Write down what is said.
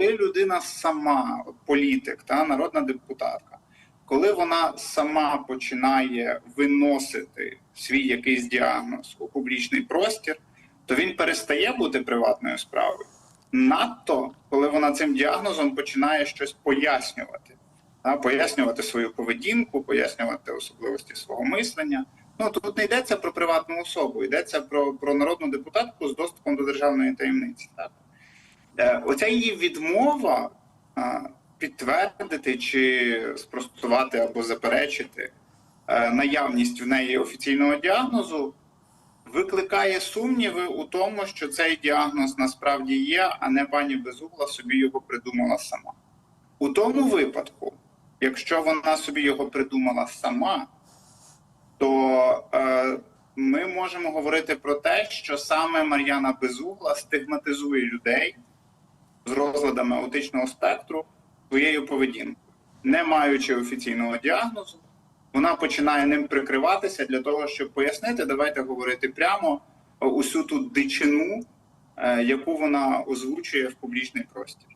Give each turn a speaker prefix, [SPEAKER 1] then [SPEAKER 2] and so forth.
[SPEAKER 1] коли людина сама, політик, та народна депутатка, коли вона сама починає виносити свій якийсь діагноз у публічний простір, то він перестає бути приватною справою. Надто коли вона цим діагнозом починає щось пояснювати, та, пояснювати свою поведінку, пояснювати особливості свого мислення. Ну тут не йдеться про приватну особу, йдеться про, про народну депутатку з доступом до державної таємниці. Так? Е, Оця її відмова підтвердити чи спростувати або заперечити е, наявність в неї офіційного діагнозу викликає сумніви у тому, що цей діагноз насправді є, а не пані Безугла собі його придумала сама. У тому випадку, якщо вона собі його придумала сама, то е, ми можемо говорити про те, що саме Мар'яна Безугла стигматизує людей розладами аутичного спектру своєю поведінкою, не маючи офіційного діагнозу, вона починає ним прикриватися для того, щоб пояснити, давайте говорити прямо усю ту дичину, е, яку вона озвучує в публічний простір.